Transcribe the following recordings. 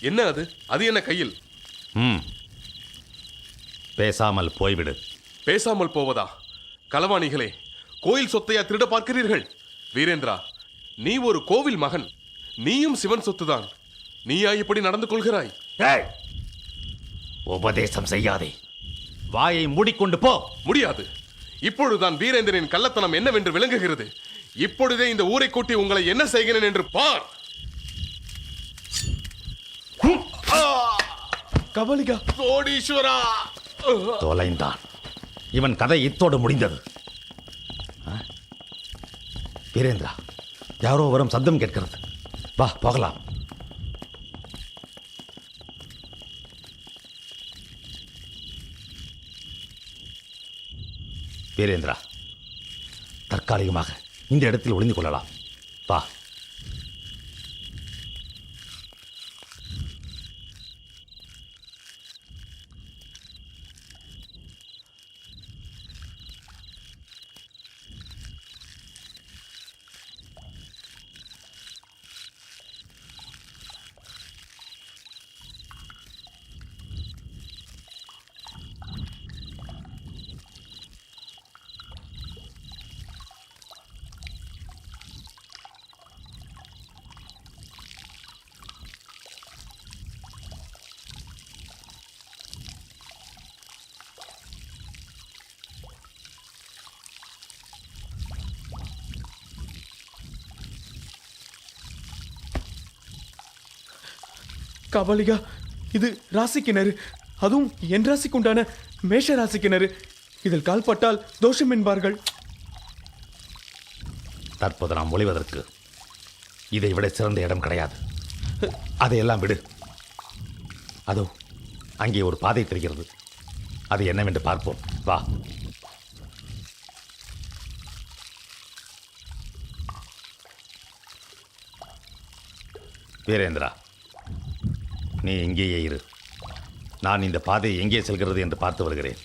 என்ன அது? அது என்ன கையில்? ம். பேசாமல் போய்விடு. பேசாமல் போவதா? களவாணிகளே கோயில் சொத்தையா திருட பார்க்கிறீர்கள்? வீரேந்திரா நீ ஒரு கோவில் மகன். நீயும் சிவன் சொத்துதான். நீயா இப்படி நடந்து கொள்கிறாய்? ஏய்! உபதேசம் செய்யாதே. வாயை மூடிக்கொண்டு போ. முடியாது. இப்பொழுதுதான் வீரேந்திரனின் கள்ளத்தனம் என்னவென்று விளங்குகிறது. இப்பொழுதே இந்த ஊரை கூட்டி உங்களை என்ன செய்கிறேன் என்று பார். கபாலிகா கோடீஸ்வரா. தொலைந்தான். இவன் கதை இத்தோடு முடிந்தது? வீரேந்திரா யாரோ வரும் சத்தம் கேட்கிறது. வா போகலாம். வீரேந்திரா தற்காலிகமாக இந்த இடத்தில் ஒளிந்து கொள்ளலாம். வா. கபாலிகா இது ராசி கிணறு. அதுவும் என் ராசிக்கு உண்டான மேஷ ராசி கிணறு. இதில் கால்பட்டால் தோஷம் என்பார்கள். தற்போது நாம் ஒளிவதற்கு இதை விட சிறந்த இடம் கிடையாது. அதையெல்லாம் விடு. அதோ அங்கே ஒரு பாதை தெரிகிறது. அது என்னவென்று பார்ப்போம். வா. வீரேந்திரா நீ இங்கேயே இரு. நான் இந்த பாதை எங்கே செல்கிறது என்று பார்த்து வருகிறேன்.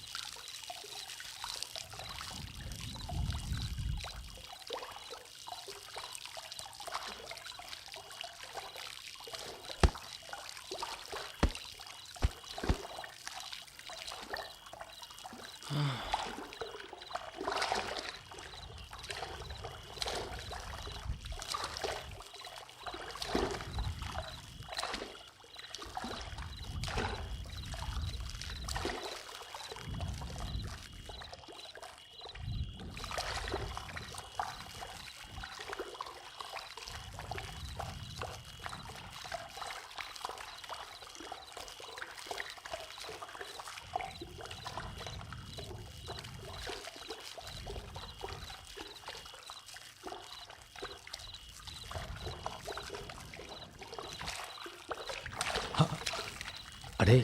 அடே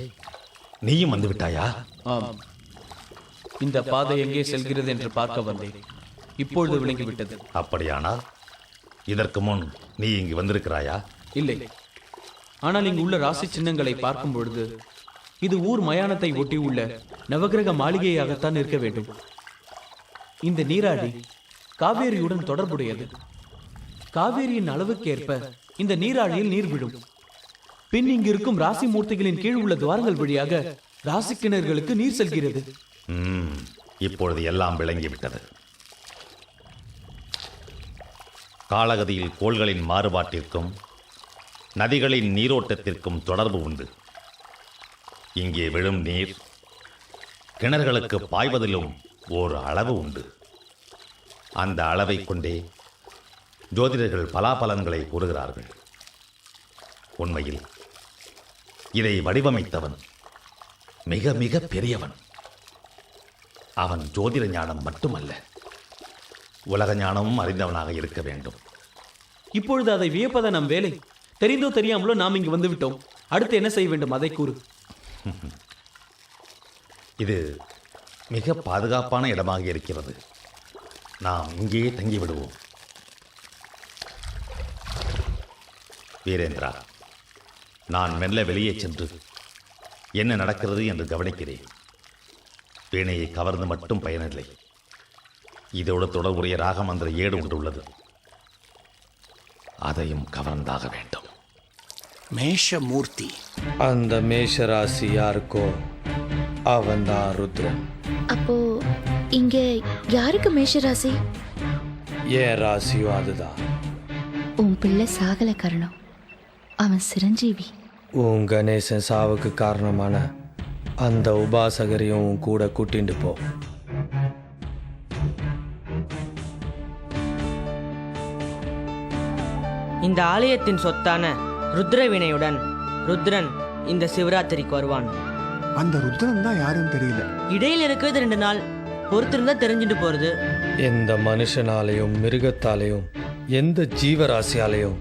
நீயும் வந்து விட்டாயா? ஆம். இந்த பாதை எங்கே செல்கிறது என்று பார்க்க வந்தேன். இப்பொழுது விளங்கிவிட்டது அப்படியானால் இதற்கு முன் நீ இங்கு வந்திருக்கிறாயா? இல்லை. ஆனால் இங்கு உள்ள ராசி சின்னங்களை பார்க்கும் பொழுது இது ஊர் மயானத்தை ஒட்டி உள்ள நவகிரக மாளிகையாகத்தான் இருக்க வேண்டும். இந்த நீராடி காவேரியுடன் தொடர்புடையது. காவேரியின் அளவுக்கேற்ப இந்த நீராழியில் நீர் விடும் பின் இங்கு இருக்கும் ராசி மூர்த்திகளின் கீழ் உள்ள துவாரங்கள் வழியாக ராசி கிணறுகளுக்கு நீர் செல்கிறது. ம், இப்பொழுது எல்லாம் விளங்கிவிட்டது. காலகதியில் கோள்களின் மாறுபாட்டிற்கும் நதிகளின் நீரோட்டத்திற்கும் தொடர்பு உண்டு. இங்கே விழும் நீர் கிணறுகளுக்கு பாய்வதிலும் ஓர் அளவு உண்டு. அந்த அளவை கொண்டே ஜோதிடர்கள் பலாபலன்களை கூறுகிறார்கள். உண்மையில் இதை வடிவமைத்தவன் மிக மிக பெரியவன். அவன் ஜோதிட ஞானம் மட்டுமல்ல உலக ஞானமும் அறிந்தவனாக இருக்க வேண்டும். இப்பொழுது அதை வியப்பத நம் வேலை? தெரிந்தோ தெரியாமலோ நாம் இங்கு வந்து விட்டோம். அடுத்து என்ன செய்ய வேண்டும்? அதை கூறு. இது மிக பாதுகாப்பான இடமாக இருக்கிறது. நாம் இங்கேயே தங்கி விடுவோம் வீரேந்திரா நான் மெல்ல வெளியே சென்று என்ன நடக்கிறது என்று கவனிக்கிறேன். வீணையை கவர்ந்து மட்டும் பயனில்லை. இதோடு தொடர்புடைய ராகமந்திர ஏடு ஒன்று உள்ளது. அதையும் கவர்ந்தாக வேண்டும். மேஷமூர்த்தி. அந்த மேஷராசி யாருக்கோ? அவன்தான் ருத்ரன். அப்போ இங்க யாருக்கு மேஷராசி? என் ராசியும் அதுதான். உன் பிள்ளை சாகல கரணம். அவன் சிரஞ்சீவி. உன் கணேசன் சாவுக்கு காரணமான அந்த உபாசகரையும் உன் கூட கூட்டிட்டு போ. இந்த ஆலயத்தின் சொத்தான ருத்ரவினையுடன் ருத்ரன் இந்த சிவராத்திரிக்கு வருவான். அந்த ருத்ரன் தான் யாருன்னு தெரியல. இடையில இருக்கிறது ரெண்டு நாள் பொறுத்திருந்தா தெரிஞ்சுட்டு போறது. எந்த மனுஷனாலையும் மிருகத்தாலையும் எந்த ஜீவராசியாலையும்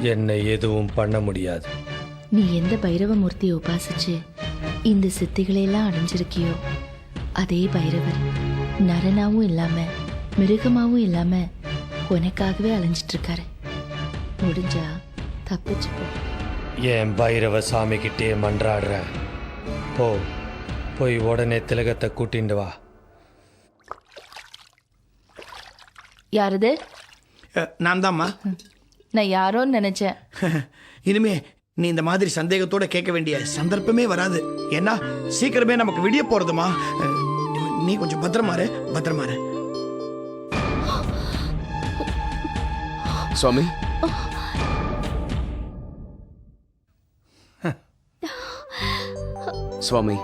என்னை எதுவும் பண்ண முடியாது. நீ எந்த பைரவமூர்த்தியை உபாசிச்சு இந்த சித்திகளையெல்லாம் அடைஞ்சிருக்கியோ அதே பைரவர் நரனாவும் இல்லாம மிருகமாவும் இல்லாம உனக்காகவே அலைஞ்சிட்டு இருக்காரு முடிஞ்சா தப்பிச்சு போ. என் பைரவ சாமி கிட்டே மன்றாடுறேன் போ போய் உடனே திலகத்தை கூட்டிண்டு வா. யாரது? நான் தாம்மா நான் யாரோன்னு நினைச்சேன். இனிமே நீ இந்த மாதிரி சந்தேகத்தோட கேட்க வேண்டிய சந்தர்ப்பமே வராது. ஏன்னா சீக்கிரமே நமக்கு விடிய போறதுமா? நீ கொஞ்சம் பத்திரமாரு இரு சுவாமி? சுவாமி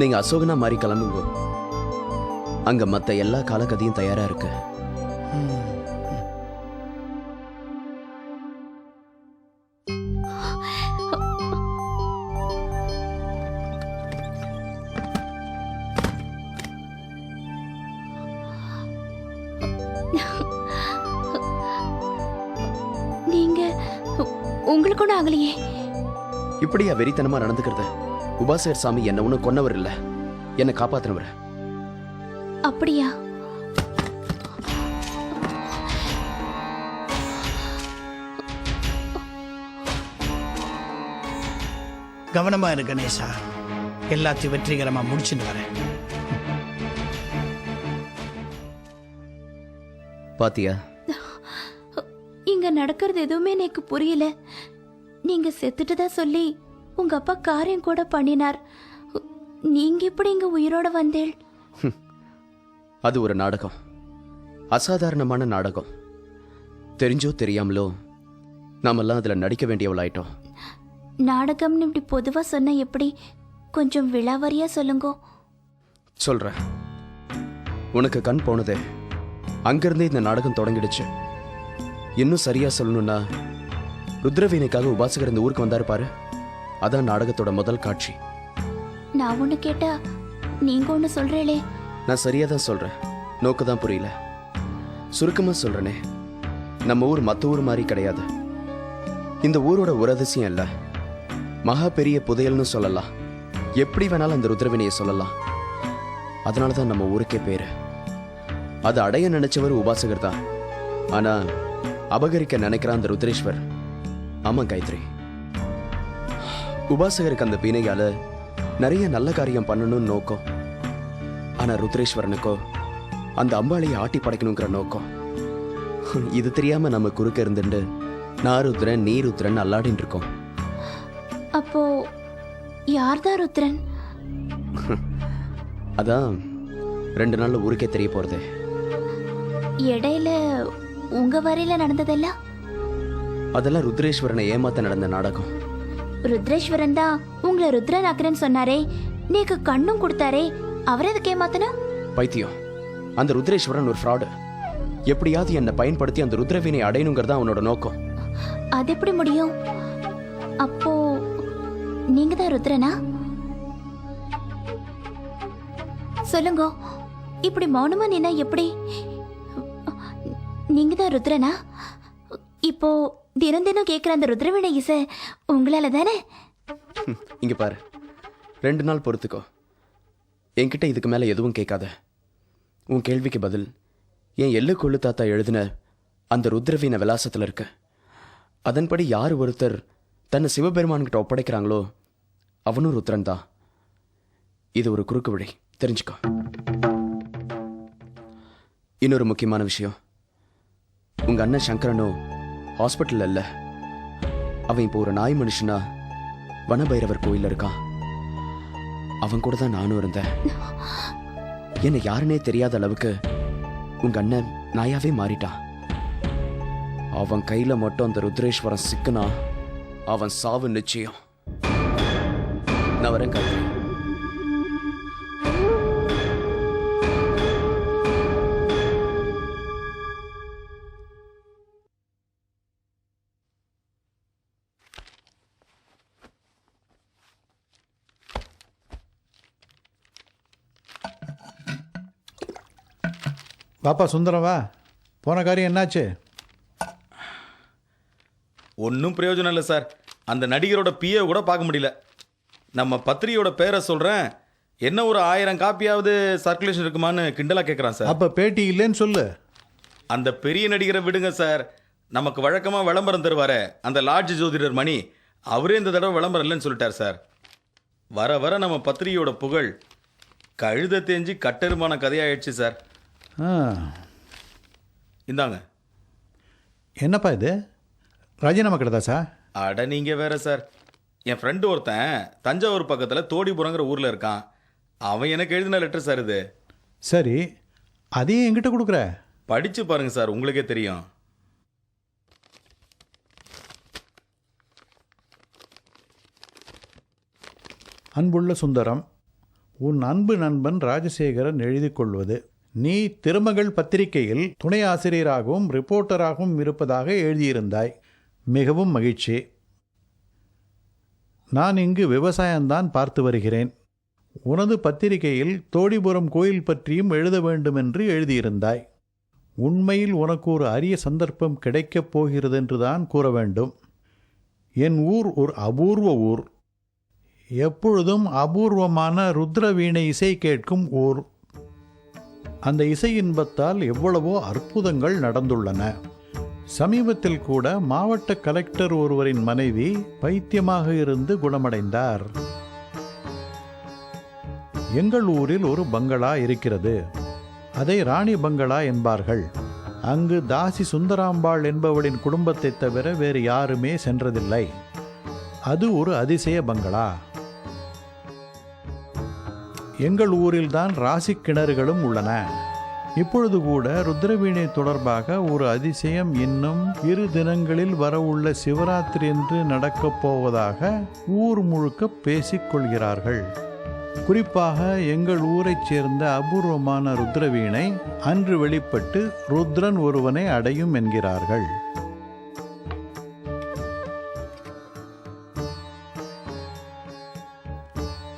நீங்க அசோகனா மாதிரி கிளம்புங்க. அங்க மத்த எல்லா காலகதியும் தயாரா இருக்கு. உங்களுக்கு ஒன்றும் ஆகலையே. இப்படியா வெறித்தனமா நடந்துக்கிறது? உபாசகர் சாமி என்ன ஒன்றும் கொன்னவர் இல்ல. என்னை காப்பாத்தினவர். அப்படியா? கவனமா இரு கணேசா. எல்லாத்தையும் வெற்றிகரமா முடிச்சுட்டு வரேன். பாத்தியா? இங்க நடக்கிறது எதுவுமே எனக்கு புரியல. நீங்க செத்துட்டதா சொல்லி உங்க அப்பா காரியம் கூட பண்ணினார். நீங்க எப்படி இங்க உயிரோட வந்தேள்? அது ஒரு நாடகம். அசாதாரணமான நாடகம். தெரிஞ்சோ தெரியாமலோ நாமெல்லாம் அதுல நடிக்க வேண்டியவளாயிட்டோம். நாடகம்னு இப்படி பொதுவா சொன்ன எப்படி? கொஞ்சம் விழாவாரியா சொல்லுங்க. சொல்றேன். உனக்கு கண் போனதே அங்கிருந்தே இந்த நாடகம் தொடங்கிடுச்சு. இன்னும் சரியா சொல்லணும்னா ருத்ரவீணைக்காக உபாசகர் இந்த ஊருக்கு வந்தாரு பாரு. அதான் நாடகத்தோட முதல் காட்சி. நான் ஒண்ணு கேட்டா நீங்க ஒண்ணு சொல்றீங்களே? நான் சரியா தான் சொல்றேன். நோக்கு தான் புரியல. சுருக்கமா சொல்றேனே நம்ம ஊர் மத்த ஊர் மாதிரி கிடையாது. இந்த ஊரோட ஒரு அதிசயம் இல்ல. மகா பெரிய புதையல்னு சொல்லலாம். எப்படி வேணாலும் அந்த ருத்ரவினையை சொல்லலாம். அதனால தான் நம்ம ஊருக்கே பேரு. அது அடைய நினைச்சவர் உபாசகர் தான். ஆனா அபகரிக்க நினைக்கிற அந்த ருத்ரேஸ்வர் ஆமா காயத்ரி. உபாசகருக்கு அந்த பீனையால நிறைய நல்ல காரியம் பண்ணணும்னு நோக்கம். ஆனா ருத்ரேஸ்வரனுக்கோ அந்த அம்பாளையை ஆட்டி படைக்கணுங்கிற நோக்கம். இது தெரியாம நம்ம குறுக்க இருந்துட்டு நான் ருத்ரன் நீ ருத்ரன் அல்லாடின்னு இருக்கோம். அப்போ யார்தான் ருத்ரன்? அதான் ரெண்டு நாள்ல ஊருக்கே தெரிய போறது. இடையில உங்க வரையில நடந்ததெல்லாம் அதெல்லாம் ருத்ரேஸ்வரனை ஏமாத்த நடந்த நாடகம். ருத்ரேஸ்வரன் தான் உங்களை ருத்ரன் ஆக்குறேன்னு சொன்னாரே. நீக்கு கண்ணும் கொடுத்தாரே. அவரை எதுக்கு ஏமாத்தணும் பைத்தியம். அந்த ருத்ரேஸ்வரன் ஒரு ஃப்ராடு எப்படியாவது என்னை பயன்படுத்தி அந்த ருத்ரவீனை அடையணுங்கிறது அவனோட நோக்கம். அது எப்படி முடியும்? அப்போ நீங்க தான் ருத்ரனா? சொல்லுங்க இப்படி மௌனமா நின்னா எப்படி? நீங்க தான் ருத்ரனா? இப்போ தினம் தினம் கேட்குற அந்த ருத்ரவீணை இசை உங்களால தானே? இங்க பாரு. ரெண்டு நாள் பொறுத்துக்கோ. என்கிட்ட இதுக்கு மேல எதுவும் கேட்காத. உன் கேள்விக்கு பதில் என் எள்ளு கொள்ளு தாத்தா எழுதின அந்த ருத்ரவீன விலாசத்துல இருக்கு. அதன்படி யார் ஒருத்தர் தன்னை சிவபெருமான்கிட்ட ஒப்படைக்கிறாங்களோ அவனும் ருத்ரன் தான். இது ஒரு குறுக்கு வழி. தெரிஞ்சுக்கோ. இன்னொரு முக்கியமான விஷயம். உங்க அண்ணன் சங்கரனும் ஹாஸ்பிட்டல் இல்ல. அவன் இப்போ ஒரு நாய் மனுஷனா? வனபைரவர் கோயில்ல இருக்கான். அவன் கூட தான் நானும் இருந்தேன். என்ன யாருன்னே தெரியாத அளவுக்கு உங்க அண்ணன் நாயாவே மாறிட்டான் அவன் கையில மட்டும் அந்த ருத்ரேஸ்வரன் சிக்குனா அவன் சாவு நிச்சயம். நான் வரேன் பாப்பா சுந்தரம் வா. போன காரியம் என்னாச்சு? ஒன்றும் பிரயோஜனம் இல்லை சார். அந்த நடிகரோட பிஏ கூட பார்க்க முடியல. நம்ம பத்திரிகையோட பேரை சொல்கிறேன் என்ன ஒரு ஆயிரம் காப்பியாவது சர்க்குலேஷன் இருக்குமான்னு கிண்டலாக கேட்குறான் சார். அப்ப பேட்டி இல்லைன்னு சொல்லு. அந்த பெரிய நடிகரை விடுங்க சார். நமக்கு வழக்கமாக விளம்பரம் தருவாரே. அந்த லாட்ஜ் ஜோதிடர் மணி அவரே இந்த தடவை விளம்பரம் இல்லைன்னு சொல்லிட்டார் சார். வர வர நம்ம பத்திரிகையோட புகழ் கழுத தேஞ்சு கட்டெருமான கதையாயிடுச்சு சார். ஆ, இந்தாங்க. என்னப்பா இது? ராஜினாமா கிடதாசா அட நீங்கள் வேற சார். என் ஃப்ரெண்டு ஒருத்தன் தஞ்சாவூர் பக்கத்தில் தோடிபுரங்கிற ஊரில் இருக்கான். அவன் எனக்கு எழுதின லெட்டர் சார் இது. சரி அதையும் என்கிட்ட கொடுக்குற? படிச்சு பாருங்க சார் உங்களுக்கே தெரியும். அன்புள்ள சுந்தரம் உன் அன்பு நண்பன் ராஜசேகரன் எழுதி கொள்வது. நீ திருமகள் பத்திரிகையில் துணை ஆசிரியராகவும் ரிப்போர்ட்டராகவும் இருப்பதாக எழுதியிருந்தாய். மிகவும் மகிழ்ச்சி. நான் இங்கு விவசாயம்தான் பார்த்து வருகிறேன். உனது பத்திரிகையில் தோடிபுரம் கோயில் பற்றியும் எழுத வேண்டுமென்று எழுதியிருந்தாய். உண்மையில் உனக்கு ஒரு அரிய சந்தர்ப்பம் கிடைக்கப் போகிறதென்றுதான் கூற வேண்டும். என் ஊர் ஒரு அபூர்வ ஊர். எப்பொழுதும் அபூர்வமான ருத்ர வீணை இசை கேட்கும் ஊர். அந்த இசை இன்பத்தால் எவ்வளவோ அற்புதங்கள் நடந்துள்ளன. சமீபத்தில் கூட மாவட்ட கலெக்டர் ஒருவரின் மனைவி பைத்தியமாக இருந்து குணமடைந்தார். எங்கள் ஊரில் ஒரு பங்களா இருக்கிறது. அதை ராணி பங்களா என்பார்கள். அங்கு தாசி சுந்தராம்பாள் என்பவளின் குடும்பத்தைத் தவிர வேறு யாருமே சென்றதில்லை. அது ஒரு அதிசய பங்களா. எங்கள் ஊரில்தான் ராசி கிணறுகளும் உள்ளன. இப்பொழுது கூட ருத்ரவீணை தொடர்பாக ஒரு அதிசயம் இன்னும் இரு தினங்களில் வரவுள்ள சிவராத்திரி என்று நடக்கப் போவதாக ஊர் முழுக்க பேசிக் கொள்கிறார்கள். குறிப்பாக எங்கள் ஊரைச் சேர்ந்த அபூர்வமான ருத்ரவீணை அன்று வெளிப்பட்டு ருத்ரன் ஒருவனை அடையும் என்கிறார்கள்.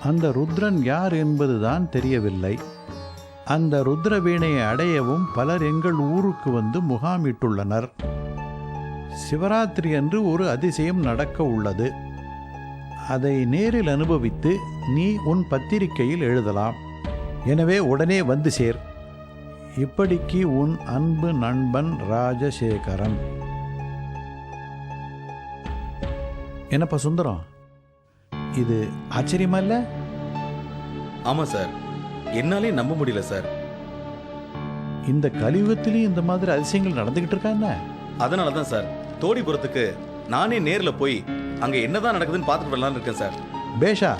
அந்த ருத்ரன் யார் என்பதுதான் தெரியவில்லை. அந்த ருத்ர வீணையை அடையவும் பலர் எங்கள் ஊருக்கு வந்து முகாமிட்டுள்ளனர். சிவராத்திரி அன்று ஒரு அதிசயம் நடக்க உள்ளது. அதை நேரில் அனுபவித்து நீ உன் பத்திரிகையில் எழுதலாம். எனவே உடனே வந்து சேர். இப்படிக்கு உன் அன்பு நண்பன் ராஜசேகரன். என்னப்பா சுந்தரம்? இது ஆச்சரியமா இல்லை? ஆமாம் சார். என்னாலே நம்ப முடியல சார். இந்த கலியுகத்திலையும் இந்த மாதிரி அதிசயங்கள் நடந்துகிட்டு இருக்கா என்ன? அதனால தான் சார். தோடிபுரத்துக்கு நானே நேரில் போய் அங்கே என்னதான் நடக்குதுன்னு பார்த்துட்டு வரலான்னு இருக்கேன் சார். பேஷா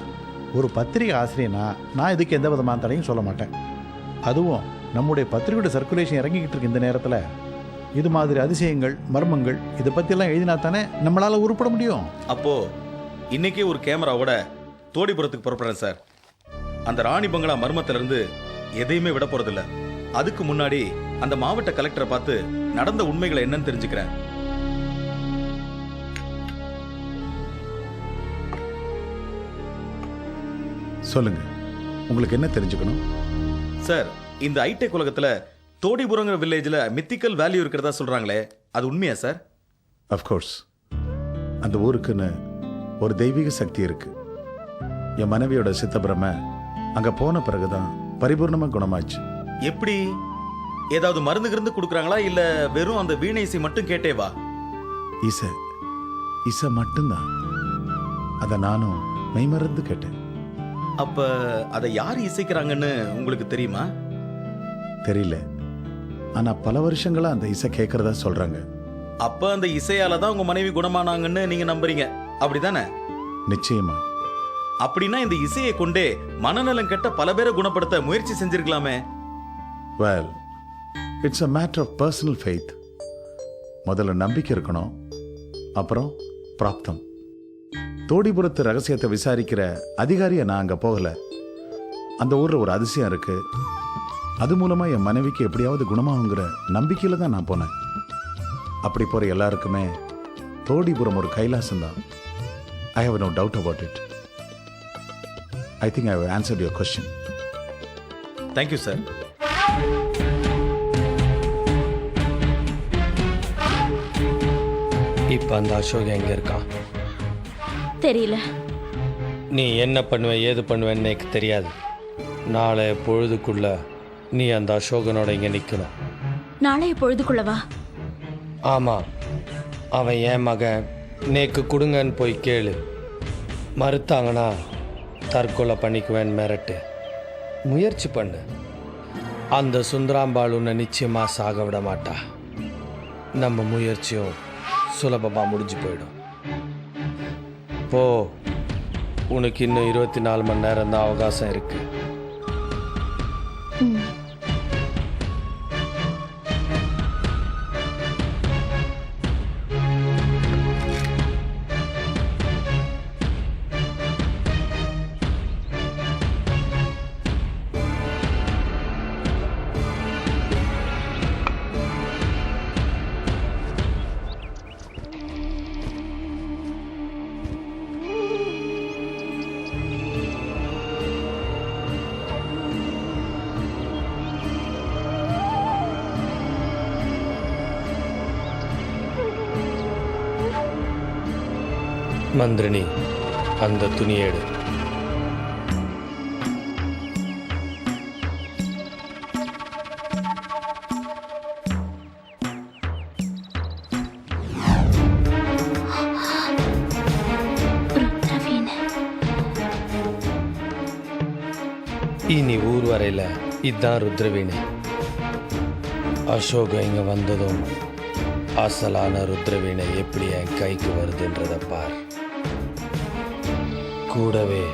ஒரு பத்திரிகை ஆசிரியனா நான் இதுக்கு எந்த விதமான தடையும் சொல்ல மாட்டேன். அதுவும் நம்முடைய பத்திரிகையோட சர்க்குலேஷன் இறங்கிக்கிட்டு இருக்கு இந்த நேரத்தில். இது மாதிரி அதிசயங்கள் மர்மங்கள் இதை பற்றியெல்லாம் எழுதினா தானே நம்மளால் உருப்பட முடியும்? அப்போ இன்னைக்கே ஒரு கேமராவோட தோடிபுரத்துக்கு புறப்படுறேன் சார். அந்த ராணி பங்களா மர்மத்துல இருந்து எதையுமே விட போறதில்ல. அதுக்கு முன்னாடி அந்த மாவட்ட கலெக்டரை பார்த்து நடந்த உண்மைகளை என்னன்னு தெரிஞ்சுக்கிறேன். சொல்லுங்க. உங்களுக்கு என்ன தெரிஞ்சுக்கணும்? சார் இந்த ஐடெக் உலகத்துல தோடிபுரங்கிற வில்லேஜ்ல மித்திக்கல் வேல்யூ இருக்கிறதா சொல்றாங்களே அது உண்மையா சார்? அஃப்கோர்ஸ் அந்த ஊருக்குன்னு ஒரு தெய்வீக சக்தி இருக்கு. என் மனைவியோட சித்தபிரம அங்கே போன பிறகுதான் பரிபூர்ணமாக குணமாச்சு. எப்படி? ஏதாவது மருந்து கிருந்து கொடுக்குறாங்களா? இல்ல வெறும் அந்த வீணை இசை மட்டும் கேட்டே வா இசை இசை மட்டும்தான். அதை நானும் மெய்மறந்து கேட்டேன். அப்ப அதை யார் இசைக்கிறாங்கன்னு உங்களுக்கு தெரியுமா? தெரியல. ஆனா பல வருஷங்களா அந்த இசை கேட்கறதா சொல்றாங்க. அப்ப அந்த இசையால தான் உங்க மனைவி குணமானாங்கன்னு நீங்க நம்புறீங்க. அப்படிதானே? நிச்சயமா. அப்படின்னா இந்த இசையை கொண்டே மனநலம் கெட்ட பல பேரை குணப்படுத்த முயற்சி செஞ்சிருக்கலாமே. Well it's a matter of personal faith முதல்ல நம்பிக்கை இருக்கணும். அப்புறம் பிராப்தம். தோடிபுரத்து ரகசியத்தை விசாரிக்கிற அதிகாரியை நான் அங்கே போகல. அந்த ஊரில் ஒரு அதிசயம் இருக்கு. அது மூலமாக என் மனைவிக்கு எப்படியாவது குணமாகுங்கிற நம்பிக்கையில் தான் நான் போனேன். அப்படி போகிற எல்லாருக்குமே தோடிபுரம் ஒரு கைலாசம் தான். I have no doubt about it I think I answered your question thank you sir இப்போ அந்த அசோக் எங்கே இருக்கான்? தெரியல. நீ என்ன பண்ணுவ ஏது பண்ணுவேன்னு எனக்கு தெரியாது. நாளை பொழுதுக்குள்ள நீ அந்த அசோகனோட இங்கே நிற்கணும் நாளைய பொழுதுக்குள்ளவா ஆமாம் அவன் என் மகன். நேக்கு கொடுங்கன்னு போய் கேளு. மறுத்தாங்கன்னா தற்கொலை பண்ணிக்குவேன் மிரட்டு. முயற்சி பண்ணு. அந்த சுந்தராம்பாள் உன்னை நிச்சயமாக சாக விட மாட்டா. நம்ம முயற்சியும் சுலபமாக முடிஞ்சு போயிடும். போ. உனக்கு இன்னும் இருபத்தி நாலு மணி நேரம் தான் அவகாசம் இருக்குது மந்திரினி அந்த துணியை எடு ருத்ரவீணை. இனி ஊர் வரையில் இதுதான் ருத்ரவீணை. அசோக் இங்கே வந்ததும் அசலான ருத்ரவீணை எப்படி என் கைக்கு வருதுன்றத பார். கூடவே